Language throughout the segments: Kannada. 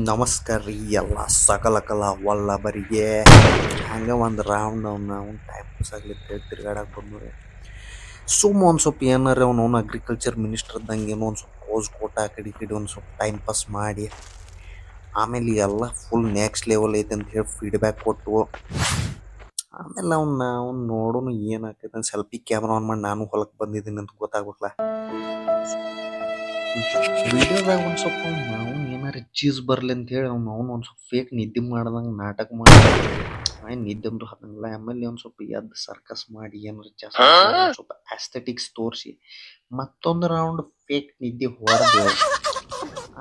ನಮಸ್ಕಾರ ರೀ ಎಲ್ಲ ಸಕಲ ಕಲ ವಲ್ಲಭರಿಗೆ. ಹಂಗೆ ಒಂದು ರೌಂಡ್ ಅವ್ನ ಅವ್ನು ಟೈಮ್ ಪಾಸ್ ಆಗ್ಲಿಕ್ಕೆ ತಿರ್ಗಾಡಕ್ಕೆ ಬಂದ್ರೆ ಸುಮ್ಮ ಒಂದು ಸ್ವಲ್ಪ ಏನಾರ ಅವ್ನು ಅವ್ನು ಅಗ್ರಿಕಲ್ಚರ್ ಮಿನಿಸ್ಟರ್ ಇದ್ದಂಗೆ ಏನೋ ಒಂದು ಸ್ವಲ್ಪ ಪೋಸ್ ಕೋಟ ಕಡೆ ಕಡೆ ಒಂದು ಸ್ವಲ್ಪ ಟೈಮ್ ಪಾಸ್ ಮಾಡಿ. ಆಮೇಲೆ ಎಲ್ಲ ಫುಲ್ ನೆಕ್ಸ್ಟ್ ಲೆವೆಲ್ ಐತೆ ಅಂತ ಹೇಳಿ ಫೀಡ್ಬ್ಯಾಕ್ ಕೊಟ್ಟು. ಆಮೇಲೆ ಅವ್ನ, ಅವ್ನು ನೋಡೋನು ಏನಾಗ್ತೈತೆ ಅಂತ ಸೆಲ್ಫಿ ಕ್ಯಾಮ್ರಾ ಆನ್ ಮಾಡಿ ನಾನು ಹೊಲಕ್ಕೆ ಬಂದಿದ್ದೀನಿ ಅಂತ ಗೊತ್ತಾಗ್ಬೇಕಲ್ಲ ವಿಡಿಯೋದಾಗ ಒಂದು ಸ್ವಲ್ಪ ನಾವು ಚೀಸ್ ಬರಲಿ ಅಂತ ಹೇಳಿ ಅವ್ನು ಅವ್ನು ಒಂದು ಸ್ವಲ್ಪ ಫೇಕ್ ನಿದ್ದೆ ಮಾಡ್ದಂಗೆ ನಾಟಕ ಮಾಡಿ ಏನು ನಿದ್ದೆ ಅಂದ್ರು ಹತ್ತಂಗಿಲ್ಲ ಆಮೇಲೆ ಒಂದು ಸ್ವಲ್ಪ ಎದ್ದು ಸರ್ಕಸ್ ಮಾಡಿ ಏನಾರ ಜಾಸ್ತಿ ಸ್ವಲ್ಪ ಆಸ್ಥೆಟಿಕ್ಸ್ ತೋರಿಸಿ ಮತ್ತೊಂದು ರೌಂಡ್ ಫೇಕ್ ನಿದ್ದೆ ಹೊಡೆದು.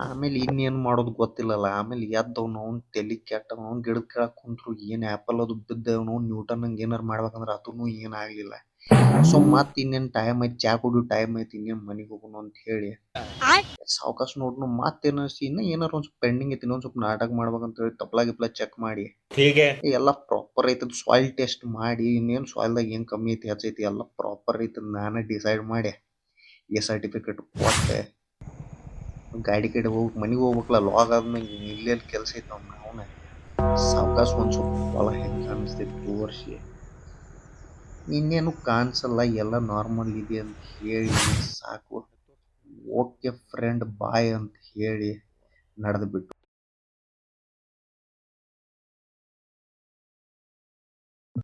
ಆಮೇಲೆ ಇನ್ನೇನು ಮಾಡೋದ್ ಗೊತ್ತಿಲ್ಲಲ್ಲ. ಆಮೇಲೆ ಎದ್ದವ್ನು ಅವ್ನು ತಲಿ ಕೆಟ್ಟವ್ನು ಅವ್ನು ಗಿಡದ ಕೆಳಗೆ ಕುಂತ್ರು ಏನು ಆ್ಯಪಲ್ ಅದು ಬಿದ್ದವ್ನು ನ್ಯೂಟನ್ ಹಂಗೆ ಏನಾರು ಮಾಡ್ಬೇಕಂದ್ರೆ ಅದೂ ಏನಾಗಲಿಲ್ಲ ಸೊ ಮತ್ತೆ ಇನ್ನೇನು ಟೈಮ್ ಐತಿ ಚಾ ಕುಡಿಯೋ ಟೈಮ್ ಐತಿ ಇನ್ನೇನು ಮನೆಗೆ ಹೋಗೋಣ ಅಂತ ಹೇಳಿ. ಸಾವಕಾಶ ನೋಡ್ನು ಮತ್ತೆ ಅನಿಸ್ತಿ ಇನ್ನ ಏನಾರು ಒಂದ್ ಸ್ವಲ್ಪ ಪೆಂಡಿಂಗ್ ಐತಿ ಇನ್ನೊಂದ್ ಸ್ವಲ್ಪ ನಾಟಕ ಮಾಡ್ಬೇಕಂತ ಹೇಳಿ ತಪ್ಲಾ ಗಿಪ್ಲ ಚೆಕ್ ಮಾಡಿ. ಎಲ್ಲ ಪ್ರಾಪರ್ ಐತದ ಸಾಯಿಲ್ ಟೆಸ್ಟ್ ಮಾಡಿ ಇನ್ನೇನು ಸಾಯಿಲ್ದಾಗ ಏನು ಕಮ್ಮಿ ಐತಿ ಹೆಚ್ಚೈತಿ ಎಲ್ಲ ಪ್ರಾಪರ್ ಐತಿ ನಾನೇ ಡಿಸೈಡ್ ಮಾಡಿ ಈ ಸರ್ಟಿಫಿಕೇಟ್ ಕೊಟ್ಟೆ. ಗಾಡಿ ಕಡೆ ಹೋಗಿ ಮನೆಗೆ ಹೋಗ್ಬೇಕಲ್ಲ ಲಾಗ್ ಆದ್ಮೇಲೆ ಇಲ್ಲೆಲ್ಲಿ ಕೆಲಸ ಐತೆ ಅವ್ನ ಅವನ. ಸಾವಕಾಶ ಒಂದು ಸ್ವಲ್ಪ ಹೊಲ ಹೆಂಗೆ ಕಾಣಿಸ್ತೈತಿ ತೋರಿಸಿ. ಇನ್ನೇನು ಕಾಣಿಸಲ್ಲ, ಎಲ್ಲ ನಾರ್ಮಲ್ ಇದೆ ಅಂತ ಹೇಳಿ ಸಾಕು. ಓಕೆ ಫ್ರೆಂಡ್ ಬಾಯ್ ಅಂತ ಹೇಳಿ ನಡೆದು ಬಿಟ್ಟು